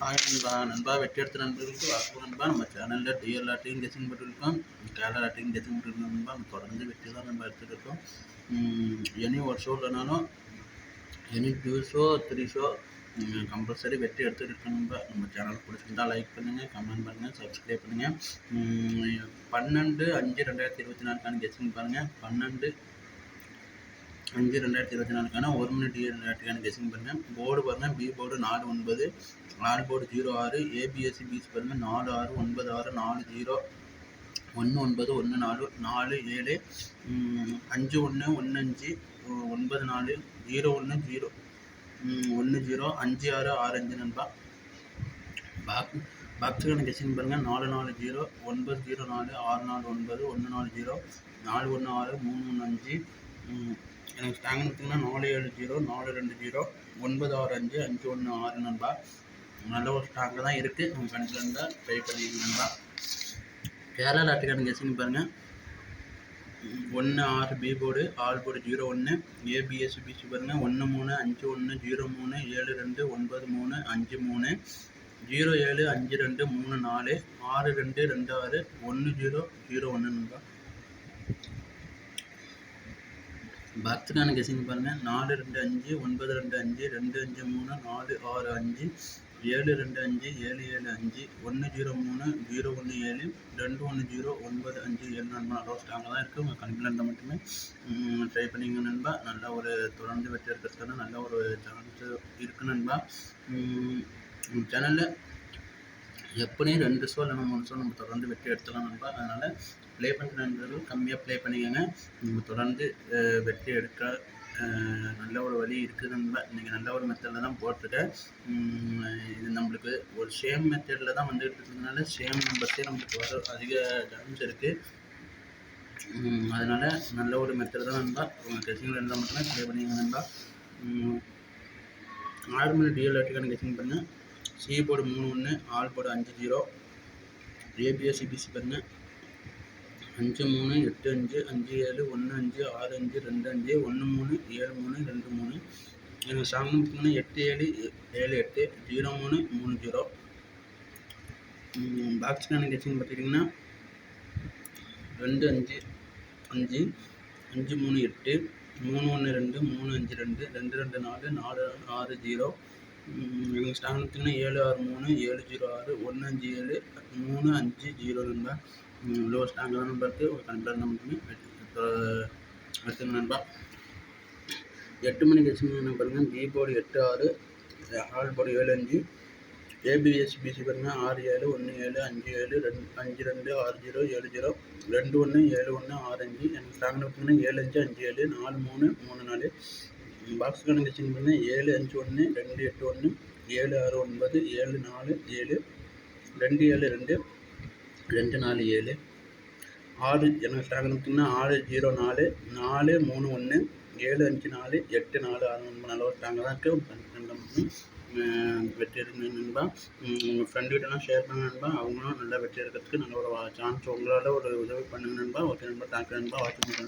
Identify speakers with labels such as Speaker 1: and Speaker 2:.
Speaker 1: Hi நண்பா நண்பா வெற்றி எடுத்த நண்பர்களுக்கு வாக்கு நண்பா. நம்ம சேனலில் டிஎல் ஆட்டையும் கெசிங் போட்டுருக்கோம். கேரளா ஆட்டையும் கெசிங் போட்டுருக்கோம் நண்பா. நம்ம தொடர்ந்து வெற்றி தான் நம்ம எடுத்துகிட்டு இருக்கோம் எனி ஒரு ஷோ இல்லைனாலும் any two show three show compulsory வெற்றி எடுத்துகிட்டு இருக்கோம் நண்பா. நம்ம சேனல் பிடிச்சிருந்தா லைக் பண்ணுங்கள் கமெண்ட் பண்ணுங்கள் சப்ஸ்கிரைப் பண்ணுங்கள் பன்னெண்டு அஞ்சு ரெண்டாயிரத்தி இருபத்தி நாலுக்கான கெசிங் பாருங்கள் பன்னெண்டு அஞ்சு ரெண்டாயிரத்தி இருபத்தி நாலுக்கான ஒரு மினிட் ரெண்டாயிரத்துக்கான கெஸிங் பண்ணுங்கள் போர்டு பாருங்கள் பி போர்டு நாலு ஒன்பது ஆல் போர்டு ஜீரோ ஆறு ஏபிஎஸ்சி பிசி பாருங்கள் நாலு ஆறு ஒன்பது ஆறு நாலு ஜீரோ ஒன்று ஒன்பது ஒன்று நாலு நாலு ஏழு அஞ்சு ஒன்று ஒன்று அஞ்சு ஒன்பது நாலு ஜீரோ ஒன்று ஜீரோ ஒன்று ஜீரோ அஞ்சு ஆறு ஆறு அஞ்சு நண்பா. பாக் பாக்ஸுக்கான கெஸிங் பாருங்கள் நாலு நாலு ஜீரோ ஒன்பது ஜீரோ நாலு ஆறு நாலு ஒன்பது ஒன்று நாலு ஜீரோ நாலு ஒன்று ஆறு மூணு ஒன்று அஞ்சு எனக்கு ஸ்டாங்கனத்துக்குனா பார்த்தீங்கன்னா நாலு ஏழு ஜீரோ நாலு ரெண்டு ஜீரோ ஒன்பது ஆறு அஞ்சு அஞ்சு ஒன்று ஆறு நண்பா. நல்ல ஒரு ஸ்ட்ராங்காக தான் இருக்குது உங்கள் கணக்கில் இருந்தால் ட்ரை பண்ணிக்கணும் நண்பா. கேரளா லாட்டுக்கான கெஸிங் பாருங்கள் ஒன்று ஆறு B board all board zero ஒன்று ஏபிஎஸ்சி பிசி பாருங்கள் ஒன்று மூணு அஞ்சு ஒன்று ஜீரோ மூணு ஏழு ரெண்டு ஒன்பது மூணு அஞ்சு மூணு. ஜீரோ ஏழு அஞ்சு ரெண்டு மூணு நாலு ஆறு ரெண்டு ரெண்டு ஆறு ஒன்று ஜீரோ ஜீரோ ஒன்று நண்பா. பர்த்துக்கான கெஸிங் பாருங்கள் நாலு ரெண்டு அஞ்சு ஒன்பது ரெண்டு அஞ்சு ரெண்டு அஞ்சு மூணு நாலு ஆறு அஞ்சு ஏழு ரெண்டு அஞ்சு ஏழு ஏழு அஞ்சு ஒன்று ஜீரோ மூணு ஜீரோ ஒன்று ஏழு ரெண்டு ஒன்று ஜீரோ ஒன்பது அஞ்சு ஏழு நண்பா நல்லா ஸ்ட்ராங்காக தான் இருக்குது உங்கள் கணிப்பில் இருந்தால் மட்டுமே ட்ரை பண்ணிங்க நண்பா. நல்ல ஒரு தொடர்ந்து வெற்றி எடுக்கிறதுக்கான நல்ல ஒரு சான்ஸ் இருக்குது நண்பா. சேனலில் எப்படியும் ரெண்டு ஷோ இல்லைனா மூணு ஷோ நம்ம தொடர்ந்து வெற்றி எடுத்துக்கலாம் நண்பா. அதனால் ப்ளே பண்ணுற நண்பர்கள் கம்மியாக ப்ளே பண்ணிக்கோங்க. நம்ம தொடர்ந்து வெற்றி எடுக்க நல்ல ஒரு வழி இருக்குது நண்பா. இன்றைக்கி நல்ல ஒரு மெத்தடில் தான் போட்டிருக்கேன் இது நம்மளுக்கு ஒரு சேம் மெத்தடில் தான் வந்துகிட்டு இருக்கிறதுனால சேம் நம்பர்ஸே நம்மளுக்கு வர அதிக சான்ஸ் இருக்குது அதனால் நல்ல ஒரு மெத்தட் தான் நண்பா. உங்கள் கெஸிங்கில் இருந்தால் மட்டும்தான் ப்ளே பண்ணிக்கோங்க நண்பா. ஆறு மணி டிஎல் ஆட்டுக்கான பண்ணுங்கள் சி போர்டு மூணு ஒன்று ஆல் போர்டு அஞ்சு ஜீரோ ஏபிஎஸ் சிபிசி பாருங்கள் அஞ்சு மூணு எட்டு அஞ்சு அஞ்சு ஏழு ஒன்று அஞ்சு ஆறு அஞ்சு ரெண்டு அஞ்சு ஒன்று மூணு ஏழு மூணு ரெண்டு மூணு. எனக்கு சாங் மூணு எட்டு ஏழு ஏழு எட்டு ஜீரோ மூணு மூணு ஜீரோ. பாக்ஸ் கனெக்ஷன் பார்த்துக்கிட்டிங்கன்னா ரெண்டு அஞ்சு அஞ்சு அஞ்சு மூணு எட்டு மூணு ஒன்று ரெண்டு மூணு அஞ்சு ரெண்டு ரெண்டு ரெண்டு நாலு நாலு ஆறு ஜீரோ. எங்கள் ஸ்டாங் ஏழு ஆறு மூணு ஏழு ஜீரோ ஆறு ஒன்று அஞ்சு ஏழு மூணு அஞ்சு ஜீரோ நண்பா லோ ஸ்டாங்காக நண்பருக்கு ஒரு கண்டிப்பாக மட்டுமே எடுத்துங்க நண்பா. எட்டு மணிக்கு வச்சுங்க பாருங்கள் பி போர்டு எட்டு ஆறு ஆல் போர்டு ஏழு அஞ்சு ஏபிஎஸ்பிசி பாருங்கள் ஆறு ஏழு ஒன்று ஏழு அஞ்சு ஏழு ரெண்டு அஞ்சு ரெண்டு ஆறு ஜீரோ ஏழு ஜீரோ. ரெண்டு ஒன்று ஏழு ஒன்று ஆறு அஞ்சு. எனக்கு ஸ்டாங் பார்த்தீங்கன்னா ஏழு அஞ்சு அஞ்சு ஏழு நாலு மூணு மூணு நாலு. பாக்ஸ் கணக்கு வச்சுங்க ஏழு அஞ்சு ஒன்று ரெண்டு எட்டு ஒன்று ஏழு ஆறு ஒன்பது ஏழு நாலு ஏழு ரெண்டு ஏழு ரெண்டு ரெண்டு நாலு ஏழு ஆறு எனக்கு ஸ்டாக் ஆறு ஜீரோ நாலு நாலு மூணு ஒன்று ஏழு அஞ்சு நாலு எட்டு நாலு ஆறு ஒன்பது நல்ல ஒரு ஸ்டாங்க தான் இருக்குது வெற்றி எடுக்கணும் நண்பா உங்கள் ஃப்ரெண்டுகிட்டலாம் ஷேர் பண்ண நண்பா. அவங்களும் நல்லா வெற்றி எடுக்கிறதுக்கு நல்ல ஒரு சான்ஸ் உங்களால் ஒரு உதவி பண்ணுங்க நண்பா. ஓகே நண்பா தேங்க்யூ நண்பா. வாட்சிங்